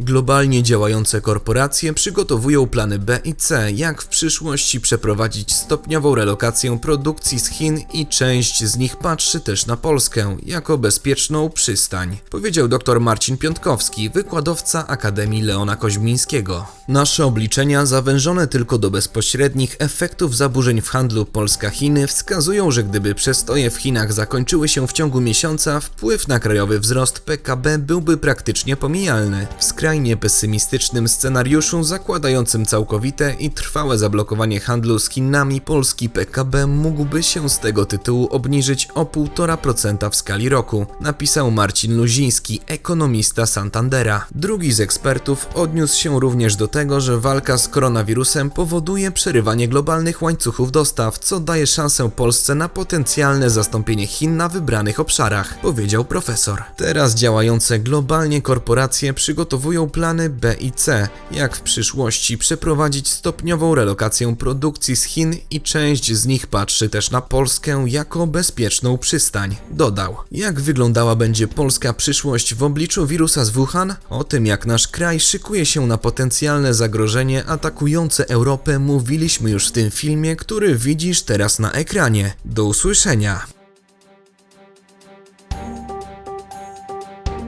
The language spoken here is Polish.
Globalnie działające korporacje przygotowują plany B i C, jak w przyszłości przeprowadzić stopniową relokację produkcji z Chin i część z nich patrzy też na Polskę jako bezpieczną przystań, powiedział dr Marcin Piątkowski, wykładowca Akademii Leona Koźmińskiego. Nasze obliczenia zawężone tylko do bezpośrednich efektów zaburzeń w handlu Polska-Chiny wskazują, że gdyby przestoje w Chinach zakończyły się w ciągu miesiąca, wpływ na krajowy wzrost PKB byłby praktycznie pomijalny. W skrajnie pesymistycznym scenariuszu zakładającym całkowite i trwałe zablokowanie handlu z Chinami, polski PKB mógłby się z tego tytułu obniżyć o 1,5% w skali roku, napisał Marcin Luziński, ekonomista Santandera. Drugi z ekspertów odniósł się również do tego, że walka z koronawirusem powoduje przerywanie globalnych łańcuchów dostaw, co daje szansę Polsce na potencjalne zastąpienie Chin na wybranych obszarach, powiedział profesor. Teraz działające globalnie korporacje przygotowują plany B i C, jak w przyszłości przeprowadzić stopniową relokację produkcji z Chin i część z nich patrzy też na Polskę jako bezpieczną przystań. Dodał, jak wyglądała będzie polska przyszłość w obliczu wirusa z Wuhan? O tym jak nasz kraj szykuje się na potencjalne zagrożenie atakujące Europę mówiliśmy już w tym filmie, który widzisz teraz na ekranie. Do usłyszenia.